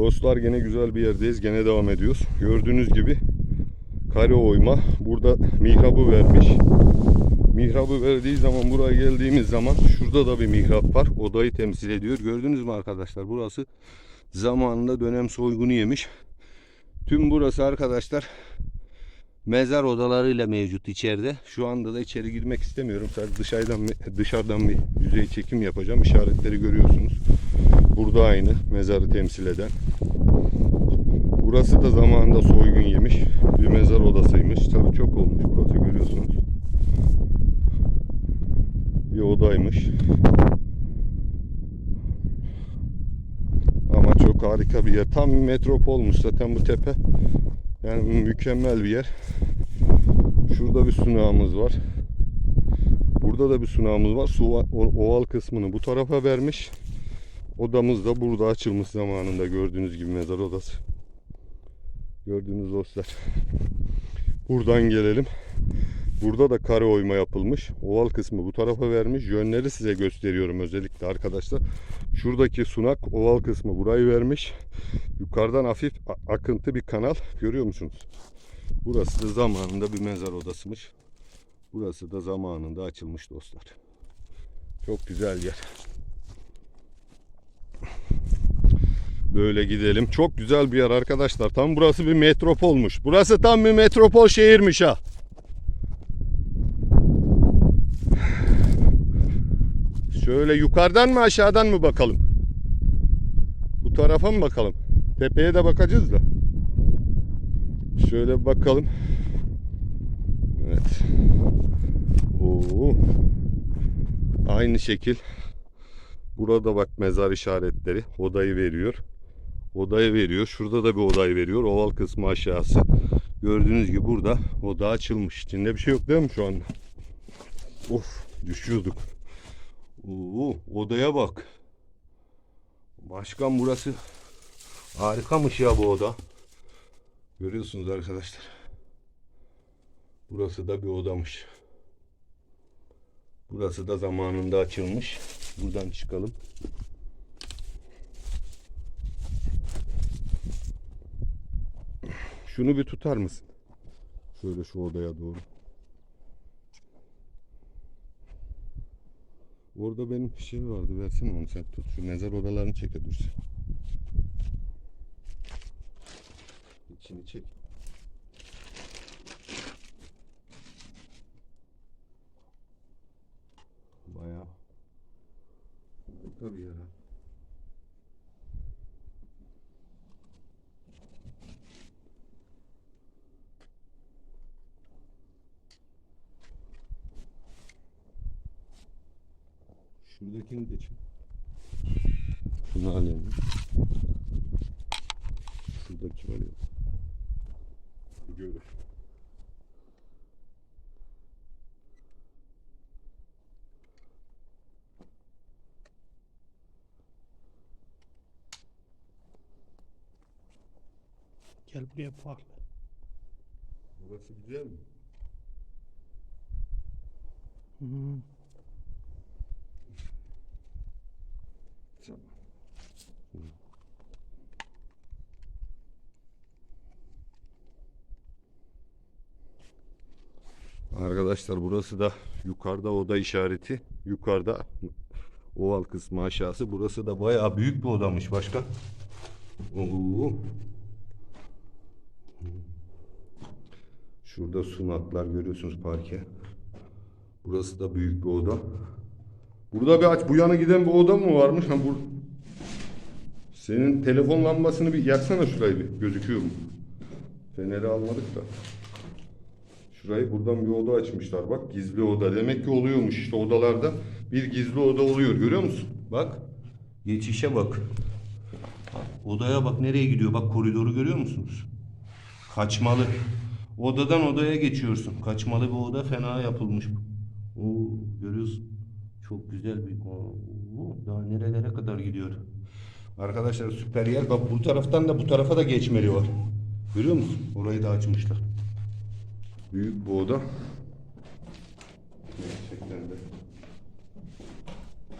Dostlar gene güzel bir yerdeyiz. Gene devam ediyoruz. Gördüğünüz gibi kare oyma. Burada mihrabı vermiş. Mihrabı verdiği zaman buraya geldiğimiz zaman şurada da bir mihrap var. Odayı temsil ediyor. Gördünüz mü arkadaşlar? Burası zamanında dönem soygunu yemiş. Tüm burası arkadaşlar mezar odalarıyla mevcut içeride. Şu anda da içeri girmek istemiyorum. Sadece dışarıdan dışarıdan bir yüzey çekim yapacağım. İşaretleri görüyorsunuz. Burada aynı mezarı temsil eden. Burası da zamanında soygun yemiş. Bir mezar odasıymış. Tabii çok olmuş burası görüyorsunuz. Bir odaymış. Ama çok harika bir yer. Tam metropolmuş zaten bu tepe. Yani mükemmel bir yer. Şurada bir sunağımız var. Burada da bir sunağımız var. Su oval kısmını bu tarafa vermiş. Odamız da burada açılmış zamanında gördüğünüz gibi mezar odası. Gördüğünüz dostlar. Buradan gelelim. Burada da kare oyma yapılmış. Oval kısmı bu tarafa vermiş. Yönleri size gösteriyorum özellikle arkadaşlar. Şuradaki sunak oval kısmı burayı vermiş. Yukarıdan hafif akıntı bir kanal görüyor musunuz? Burası da zamanında bir mezar odasıymış. Burası da zamanında açılmış dostlar. Çok güzel yer. Böyle gidelim. Çok güzel bir yer arkadaşlar. Tam burası bir metropolmuş. Burası tam bir metropol şehirmiş ha. Şöyle yukarıdan mı aşağıdan mı bakalım? Bu tarafa mı bakalım? Tepeye de bakacağız da. Şöyle bakalım. Evet. Oo. Aynı şekil. Burada bak mezar işaretleri. Odayı veriyor. Odayı veriyor. Şurada da bir odayı veriyor. Oval kısmı aşağısı. Gördüğünüz gibi burada oda açılmış. İçinde bir şey yok değil mi şu anda? Of düşüyorduk. Oo, odaya bak. Başkan burası harikamış ya bu oda. Görüyorsunuz arkadaşlar. Burası da bir odamış. Burası da zamanında açılmış. Buradan çıkalım. Şunu bir tutar mısın? Şöyle şu odaya doğru. Orada benim bir şey vardı. Versene onu sen tut. Şu mezar odalarını çeke dursun. İçini çek. Bayağı. Tabii ya. De çek. Şunu alayım. Şuradaki var ya. Görür. Gel buraya farklı. Burası güzel mi? Hı. Arkadaşlar burası da yukarıda oda işareti. Yukarıda oval kısmı aşağısı. Burası da bayağı büyük bir odamış başkan. Oo. Şurada sunaklar görüyorsunuz parke. Burası da büyük bir oda. Burada bir aç bu yana giden bir oda mı varmış? Ha bur Senin telefon lambasını bir yaksana şurayı bir. Gözüküyor mu? Feneri almadık da. Şurayı buradan bir oda açmışlar bak. Gizli oda. Demek ki oluyormuş işte odalarda. Bir gizli oda oluyor. Görüyor musun? Bak. Geçişe bak. Odaya bak nereye gidiyor. Bak koridoru görüyor musunuz? Kaçmalı. Odadan odaya geçiyorsun. Kaçmalı bir oda fena yapılmış. Oo, görüyorsun. Çok güzel bir Oo, daha nerelere kadar gidiyor. Arkadaşlar süper yer. Bak bu taraftan da bu tarafa da geçmeli var. Görüyor musun? Orayı da açmışlar. Büyük bu oda. Gerçekten de.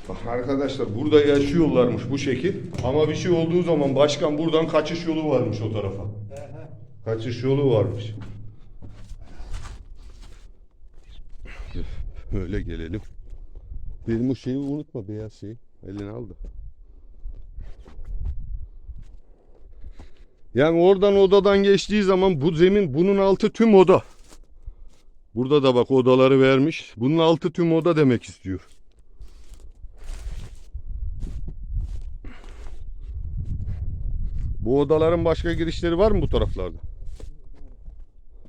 Bak arkadaşlar burada yaşıyorlarmış bu şekil. Ama bir şey olduğu zaman başkan buradan kaçış yolu varmış o tarafa. Kaçış yolu varmış. Öyle gelelim. Benim o şeyi unutma beyaz şeyi. Eline aldı. Yani oradan odadan geçtiği zaman bu zemin bunun altı tüm oda. Burada da bak odaları vermiş. Bunun altı tüm oda demek istiyor. Bu odaların başka girişleri var mı bu taraflarda?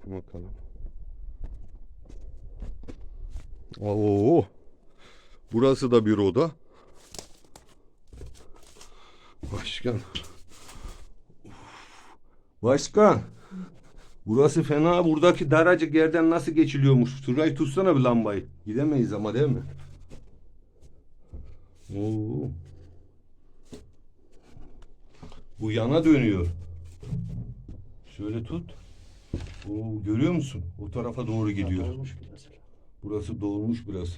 Bakalım. Oo. Burası da bir oda. Başkan. Başkan. Burası fena. Buradaki daracık yerden nasıl geçiliyormuş? Şurayı tutsana bir lambayı. Gidemeyiz ama değil mi? Oo. Bu yana dönüyor. Şöyle tut. Oo, görüyor musun? O tarafa doğru gidiyor. Burası dolmuş biraz.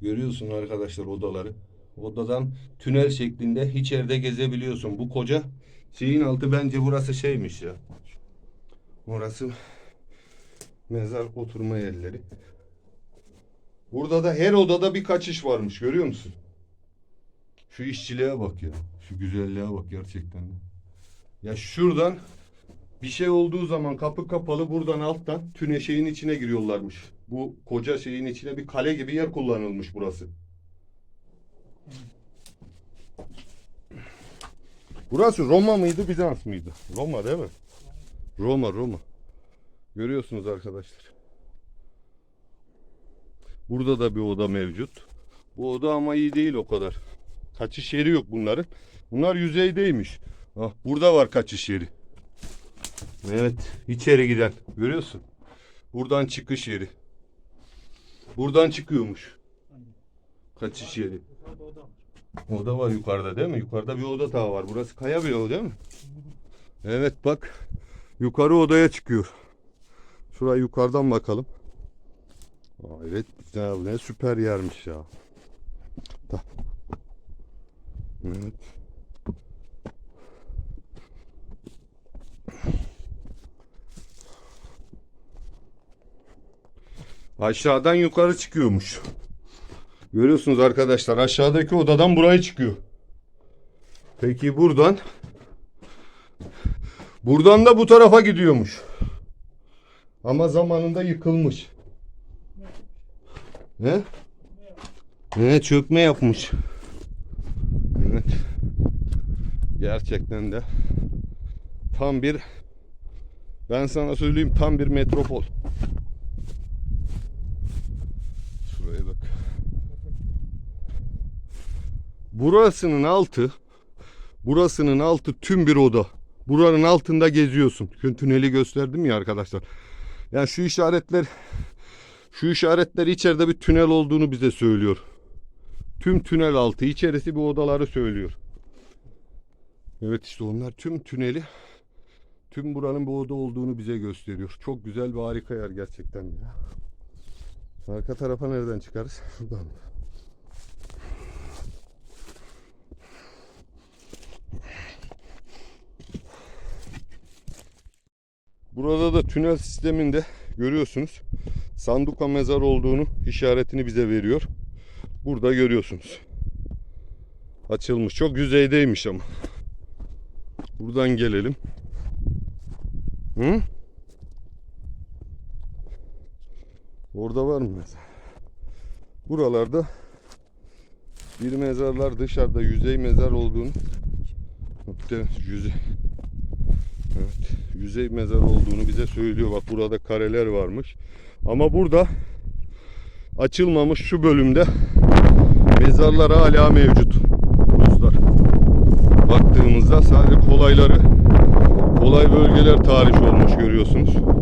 Görüyorsun arkadaşlar odaları. Odadan tünel şeklinde hiç yerde gezebiliyorsun. Bu koca şeyin altı bence burası şeymiş ya. Orası mezar oturma yerleri. Burada da her odada bir kaçış varmış görüyor musun? Şu işçiliğe bak ya. Şu güzelliğe bak gerçekten. Ya şuradan bir şey olduğu zaman kapı kapalı buradan alttan tüne şeyin içine giriyorlarmış. Bu koca şeyin içine bir kale gibi yer kullanılmış burası. Burası Roma mıydı Bizans mıydı? Roma değil mi? Roma Roma. Görüyorsunuz arkadaşlar. Burada da bir oda mevcut. Bu oda ama iyi değil o kadar. Kaçış yeri yok bunların. Bunlar yüzeydeymiş. Ah, burada var kaçış yeri. Evet, içeri giden. Görüyorsun. Buradan çıkış yeri. Buradan çıkıyormuş. Kaçış yeri. Oda var. Yukarıda değil mi? Yukarıda bir oda daha var. Burası kaya bir oda değil mi? Evet bak. Yukarı odaya çıkıyor. Şuraya yukarıdan bakalım. Aa, evet. Ne süper yermiş ya. Evet. Aşağıdan yukarı çıkıyormuş. Görüyorsunuz arkadaşlar aşağıdaki odadan buraya çıkıyor. Peki buradan buradan da bu tarafa gidiyormuş. Ama zamanında yıkılmış. Ne? Ne çökme yapmış. Evet. Gerçekten de tam bir ben sana söyleyeyim tam bir metropol. Şuraya bak. Burasının altı burasının altı tüm bir oda. Buranın altında geziyorsun. Tün- Tüneli gösterdim ya arkadaşlar. Yani şu işaretler şu işaretler içeride bir tünel olduğunu bize söylüyor. Tüm tünel altı içerisi bu odaları söylüyor. Evet işte onlar tüm tüneli tüm buranın bu oda olduğunu bize gösteriyor. Çok güzel ve harika yer gerçekten ya. Arka tarafa nereden çıkarız? Şuradan. Burada da tünel sisteminde görüyorsunuz sanduka mezar olduğunu işaretini bize veriyor. Burada görüyorsunuz. Açılmış. Çok yüzeydeymiş ama. Buradan gelelim. Hı? Orada var mı mezar? Buralarda bir mezarlar dışarıda yüzey mezar olduğunu yüzey Evet, yüzey mezar olduğunu bize söylüyor. Bak burada kareler varmış. Ama burada açılmamış şu bölümde mezarlar hala mevcut. Dostlar. Baktığımızda sadece kolayları kolay bölgeler tarih olmuş görüyorsunuz.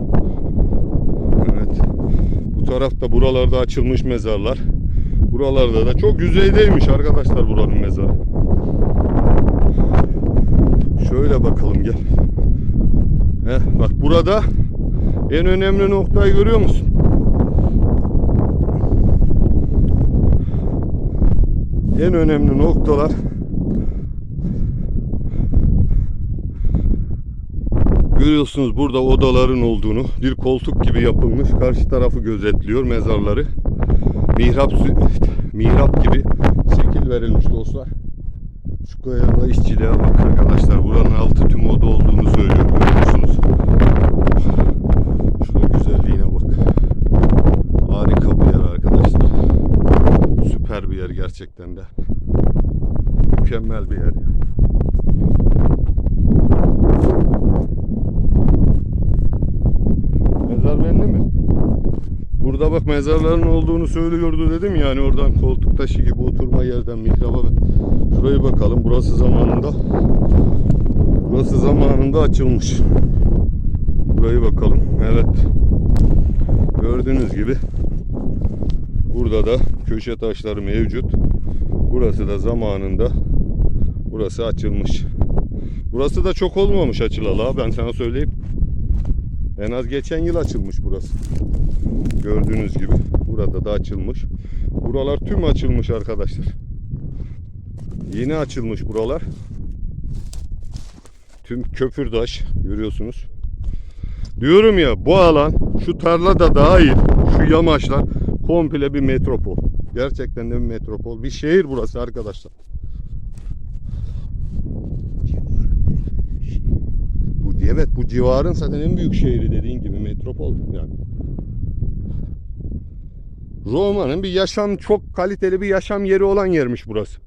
Tarafta buralarda açılmış mezarlar. Buralarda da çok yüzeydeymiş arkadaşlar buranın mezarı. Şöyle bakalım gel. Heh, bak burada en önemli noktayı görüyor musun? en önemli noktalar Görüyorsunuz burada odaların olduğunu, bir koltuk gibi yapılmış, karşı tarafı gözetliyor mezarları. Mihrap mihrap gibi şekil verilmiş dostlar. Şu kayada işçiliğe bak arkadaşlar. Buranın altı tüm oda olduğunu söylüyor. Görüyor musunuz? Şunun güzelliğine bak. Harika bir yer arkadaşlar. Süper bir yer gerçekten de. Mükemmel bir yer. Mezar belli mi? Burada bak mezarların olduğunu söylüyordu dedim yani oradan koltuk taşı gibi oturma yerden mihraba. Şuraya bakalım burası zamanında burası zamanında açılmış. Burayı bakalım. Evet. Gördüğünüz gibi burada da köşe taşları mevcut. Burası da zamanında burası açılmış. Burası da çok olmamış açılalı ben sana söyleyeyim. En az geçen yıl açılmış burası. Gördüğünüz gibi burada da açılmış. Buralar tüm açılmış arkadaşlar. Yeni açılmış buralar. Tüm köpürdaş görüyorsunuz. Diyorum ya bu alan şu tarla da dahil şu yamaçlar komple bir metropol. Gerçekten de bir metropol. Bir şehir burası arkadaşlar. Evet bu civarın zaten en büyük şehri dediğin gibi metropol yani. Roma'nın bir yaşam çok kaliteli bir yaşam yeri olan yermiş burası.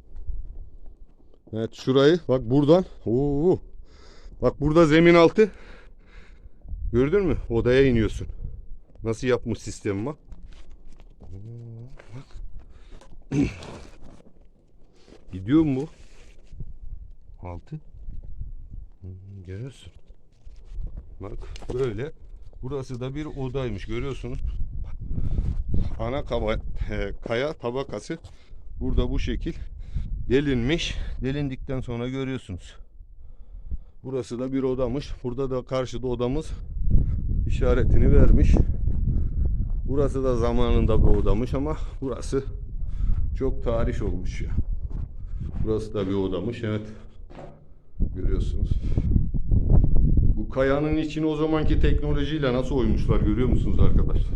Evet şurayı bak buradan. Oo. Bak burada zemin altı. Gördün mü? Odaya iniyorsun. Nasıl yapmış sistemi bak. Gidiyor mu bu? Altı. Görüyorsun. Bak böyle. Burası da bir odaymış görüyorsunuz. Ana kaba, e, kaya tabakası burada bu şekil delinmiş. Delindikten sonra görüyorsunuz. Burası da bir odamış. Burada da karşıda odamız işaretini vermiş. Burası da zamanında bir odamış ama burası çok tarih olmuş ya. Burası da bir odamış. Evet. Görüyorsunuz. Kayanın içini o zamanki teknolojiyle nasıl oymuşlar görüyor musunuz arkadaşlar?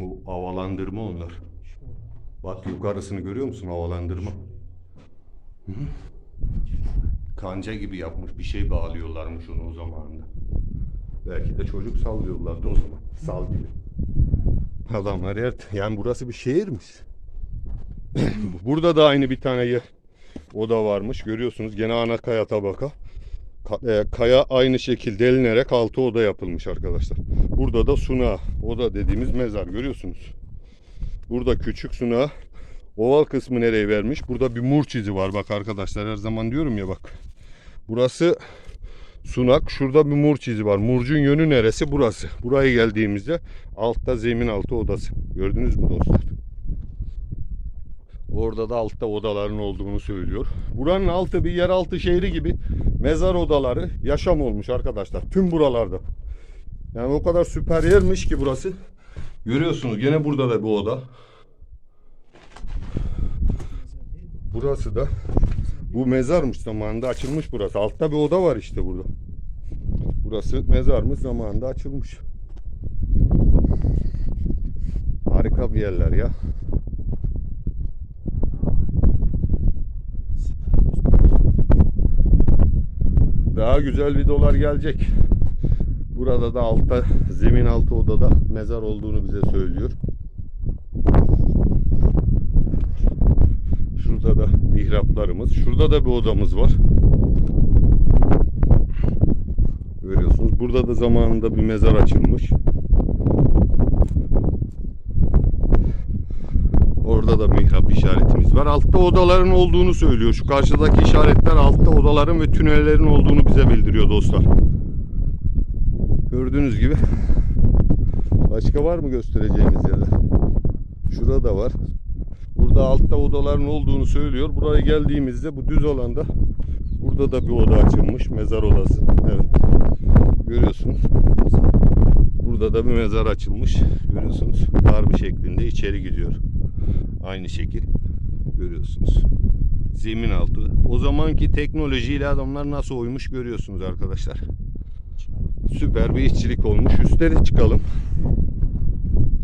Bu havalandırma onlar. Bak yukarısını görüyor musun havalandırma? Hı? Kanca gibi yapmış bir şey bağlıyorlarmış onu o zamanında. Belki de çocuk sallıyorlardı o zaman. Sal gibi. Adamlar yer, yani burası bir şehirmiş. Burada da aynı bir tane yer. Oda varmış. Görüyorsunuz gene ana kaya tabaka. Ka- e, kaya aynı şekilde delinerek altı oda yapılmış arkadaşlar. Burada da suna. Oda dediğimiz mezar görüyorsunuz. Burada küçük suna. Oval kısmı nereye vermiş? Burada bir mur çizi var bak arkadaşlar. Her zaman diyorum ya bak. Burası sunak. Şurada bir mur çizi var. Murcun yönü neresi? Burası. Buraya geldiğimizde altta zemin altı odası. Gördünüz mü dostlar? Orada da altta odaların olduğunu söylüyor. Buranın altı bir yeraltı şehri gibi mezar odaları yaşam olmuş arkadaşlar. Tüm buralarda. Yani o kadar süper yermiş ki burası. Görüyorsunuz gene burada da bir oda. Burası da bu mezarmış zamanında açılmış burası. Altta bir oda var işte burada. Burası mezarmış zamanında açılmış. Harika bir yerler ya. Daha güzel videolar gelecek. Burada da altta zemin altı odada mezar olduğunu bize söylüyor. Şurada da mihraplarımız. Şurada da bir odamız var. Görüyorsunuz. Burada da zamanında bir mezar açılmış. Orada da mihrap işaretimiz var. Altta odaların olduğunu söylüyor. Şu karşıdaki işaretler altta odaların ve tünellerin olduğunu bize bildiriyor dostlar. Gördüğünüz gibi. Başka var mı göstereceğimiz yerler? Şurada var. Burada altta odaların olduğunu söylüyor. Buraya geldiğimizde bu düz alanda burada da bir oda açılmış. Mezar odası. Evet. Görüyorsunuz. Burada da bir mezar açılmış. Görüyorsunuz. Darbe şeklinde içeri gidiyor. Aynı şekil. Görüyorsunuz. Zemin altı. O zamanki teknolojiyle adamlar nasıl oymuş görüyorsunuz arkadaşlar. Süper bir işçilik olmuş. Üste de çıkalım.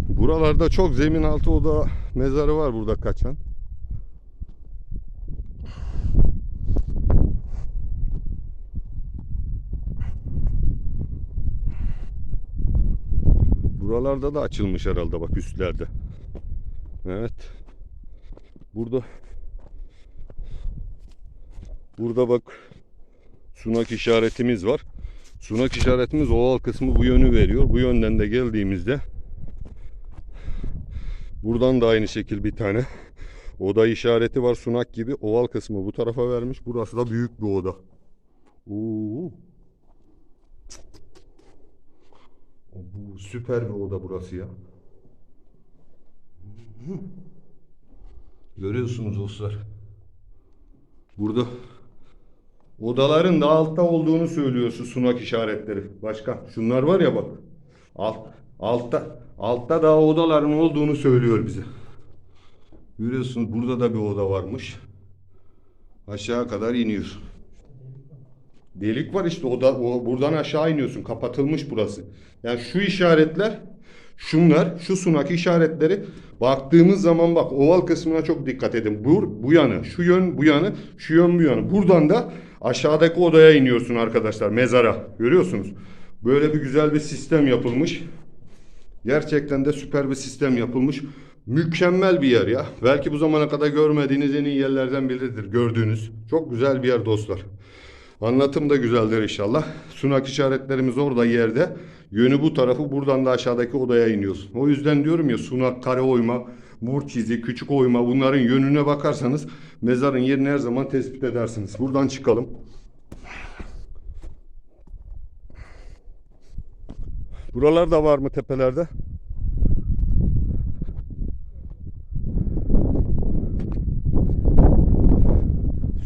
Buralarda çok zemin altı oda mezarı var burada kaçan. Buralarda da açılmış herhalde bak üstlerde. Evet. Burada Burada bak sunak işaretimiz var. Sunak işaretimiz oval kısmı bu yönü veriyor. Bu yönden de geldiğimizde buradan da aynı şekil bir tane oda işareti var sunak gibi. Oval kısmı bu tarafa vermiş. Burası da büyük bir oda. Oo. Bu süper bir oda burası ya. Görüyorsunuz dostlar. Burada odaların da altta olduğunu söylüyor şu sunak işaretleri. Başka şunlar var ya bak. Alt, altta altta da odaların olduğunu söylüyor bize. Görüyorsunuz burada da bir oda varmış. Aşağı kadar iniyor. Delik var işte o da o, buradan aşağı iniyorsun. Kapatılmış burası. Yani şu işaretler şunlar şu sunak işaretleri baktığımız zaman bak oval kısmına çok dikkat edin. Bu, bu yanı şu yön bu yanı şu yön bu yanı. Buradan da aşağıdaki odaya iniyorsun arkadaşlar mezara. Görüyorsunuz. Böyle bir güzel bir sistem yapılmış. Gerçekten de süper bir sistem yapılmış. Mükemmel bir yer ya. Belki bu zamana kadar görmediğiniz en iyi yerlerden biridir gördüğünüz. Çok güzel bir yer dostlar. Anlatım da güzeldir inşallah. Sunak işaretlerimiz orada yerde. Yönü bu tarafı buradan da aşağıdaki odaya iniyorsun. O yüzden diyorum ya sunak, kare oyma, burç izi, küçük oyma bunların yönüne bakarsanız mezarın yerini her zaman tespit edersiniz. Buradan çıkalım. Buralarda var mı tepelerde?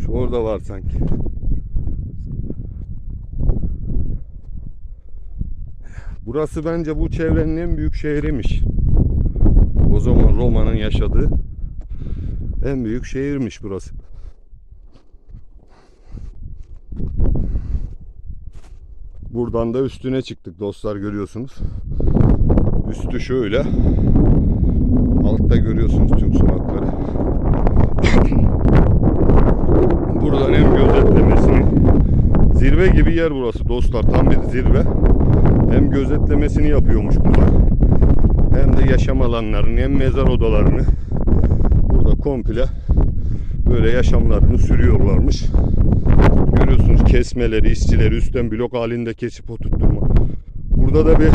Şu orada var sanki. Burası bence bu çevrenin en büyük şehriymiş. O zaman Roma'nın yaşadığı en büyük şehirmiş burası. Buradan da üstüne çıktık dostlar görüyorsunuz. Üstü şöyle. Altta görüyorsunuz tüm sunakları. Buradan hem gözetlemesini zirve gibi yer burası dostlar. Tam bir zirve. Gözetlemesini yapıyormuş burada. Hem de yaşam alanlarını hem mezar odalarını burada komple böyle yaşamlarını sürüyorlarmış. Görüyorsunuz kesmeleri, işçileri üstten blok halinde kesip oturtturma. Burada da bir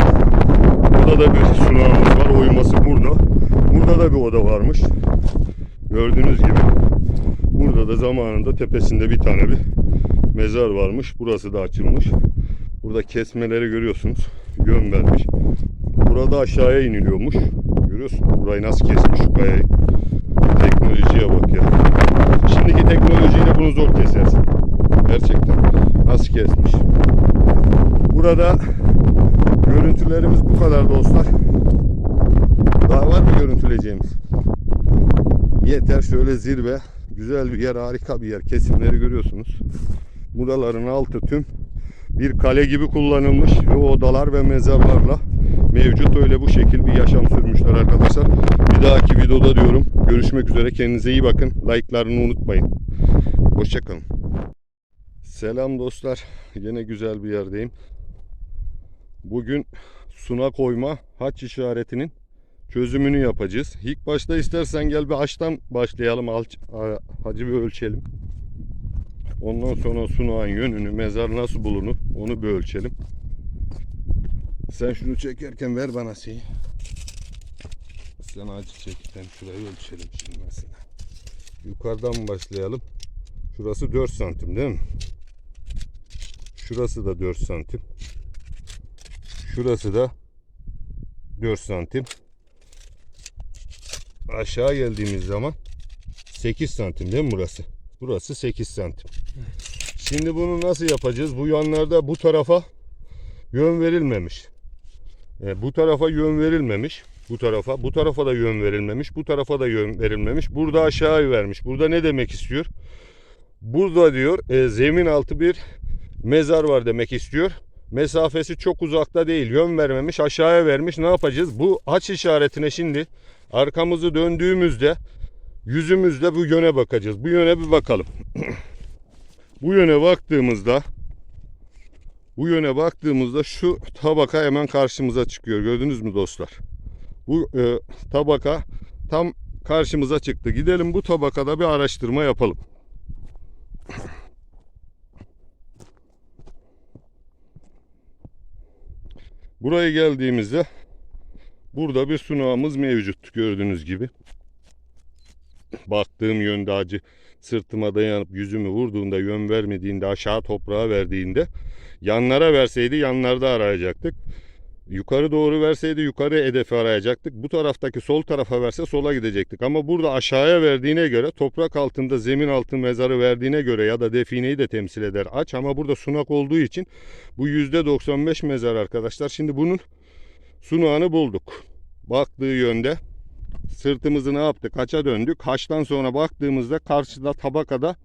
burada da bir sunağımız var. Oyması burada. Burada da bir oda varmış. Gördüğünüz gibi. Burada da zamanında tepesinde bir tane bir mezar varmış. Burası da açılmış. Burada kesmeleri görüyorsunuz. Yön vermiş. Burada aşağıya iniliyormuş. Görüyorsun. Burayı nasıl kesmiş şu. Teknolojiye bak ya. Şimdiki teknolojiyle bunu zor kesersin. Gerçekten. Nasıl kesmiş. Burada görüntülerimiz bu kadar dostlar. Daha var mı görüntüleyeceğimiz? Yeter şöyle zirve. Güzel bir yer, harika bir yer. Kesimleri görüyorsunuz. Buraların altı tüm bir kale gibi kullanılmış ve odalar ve mezarlarla mevcut öyle bu şekil bir yaşam sürmüşler arkadaşlar. Bir dahaki videoda diyorum görüşmek üzere kendinize iyi bakın. Like'larını unutmayın. Hoşçakalın. Selam dostlar. Yine güzel bir yerdeyim. Bugün suna koyma haç işaretinin çözümünü yapacağız. İlk başta istersen gel bir haçtan başlayalım. Hacı bir ölçelim. Ondan sonra sunağın yönünü, mezar nasıl bulunur onu bir ölçelim. Sen şunu çekerken ver bana şeyi. Sen ağacı çekten şurayı ölçelim şimdi mesela. Yukarıdan başlayalım? Şurası 4 santim değil mi? Şurası da 4 santim. Şurası da 4 santim. Aşağı geldiğimiz zaman 8 santim değil mi burası? Burası 8 santim. Şimdi bunu nasıl yapacağız? Bu yanlarda bu tarafa yön verilmemiş. E, bu tarafa yön verilmemiş. Bu tarafa. Bu tarafa da yön verilmemiş. Bu tarafa da yön verilmemiş. Burada aşağıya vermiş. Burada ne demek istiyor? Burada diyor e, zemin altı bir mezar var demek istiyor. Mesafesi çok uzakta değil. Yön vermemiş. Aşağıya vermiş. Ne yapacağız? Bu haç işaretine şimdi arkamızı döndüğümüzde yüzümüzle bu yöne bakacağız. Bu yöne bir bakalım. bu yöne baktığımızda bu yöne baktığımızda şu tabaka hemen karşımıza çıkıyor. Gördünüz mü dostlar? Bu e, tabaka tam karşımıza çıktı. Gidelim bu tabakada bir araştırma yapalım. Buraya geldiğimizde burada bir sunağımız mevcut gördüğünüz gibi. Baktığım yönde acı sırtıma dayanıp yüzümü vurduğunda yön vermediğinde aşağı toprağa verdiğinde yanlara verseydi yanlarda arayacaktık. Yukarı doğru verseydi yukarı hedefi arayacaktık. Bu taraftaki sol tarafa verse sola gidecektik. Ama burada aşağıya verdiğine göre toprak altında zemin altı mezarı verdiğine göre ya da defineyi de temsil eder aç. Ama burada sunak olduğu için bu %95 mezar arkadaşlar. Şimdi bunun sunağını bulduk. Baktığı yönde sırtımızı ne yaptık? Haça döndük. Haçtan sonra baktığımızda karşıda tabakada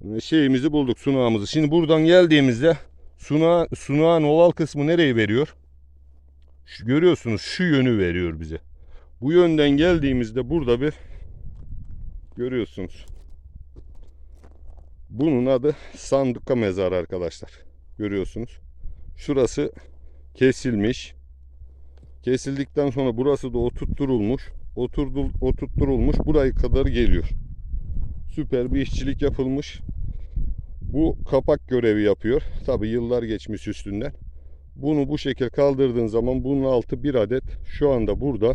e, şeyimizi bulduk sunağımızı. Şimdi buradan geldiğimizde suna, sunağın oval kısmı nereyi veriyor? Şu, görüyorsunuz şu yönü veriyor bize. Bu yönden geldiğimizde burada bir görüyorsunuz. Bunun adı sanduka mezarı arkadaşlar. Görüyorsunuz. Şurası kesilmiş. Kesildikten sonra burası da oturtturulmuş. Oturdu, oturtturulmuş. Buraya kadar geliyor. Süper bir işçilik yapılmış. Bu kapak görevi yapıyor. Tabi yıllar geçmiş üstünden. Bunu bu şekil kaldırdığın zaman bunun altı bir adet şu anda burada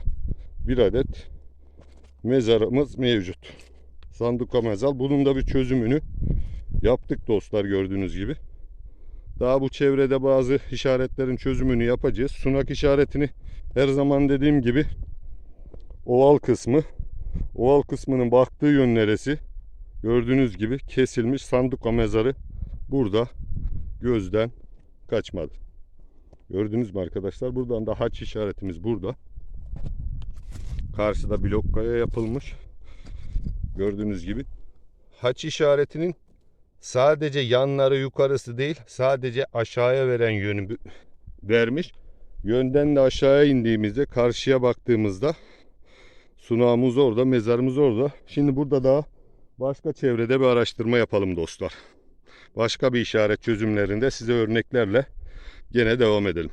bir adet mezarımız mevcut. Sanduka mezar. Bunun da bir çözümünü yaptık dostlar gördüğünüz gibi. Daha bu çevrede bazı işaretlerin çözümünü yapacağız. Sunak işaretini her zaman dediğim gibi oval kısmı oval kısmının baktığı yön neresi? Gördüğünüz gibi kesilmiş sanduka mezarı burada gözden kaçmadı. Gördünüz mü arkadaşlar? Buradan da haç işaretimiz burada. Karşıda blok kaya yapılmış. Gördüğünüz gibi. Haç işaretinin sadece yanları yukarısı değil, sadece aşağıya veren yönü vermiş. Yönden de aşağıya indiğimizde, karşıya baktığımızda sunağımız orada, mezarımız orada. Şimdi burada daha başka çevrede bir araştırma yapalım dostlar. Başka bir işaret çözümlerinde size örneklerle Gene devam edelim.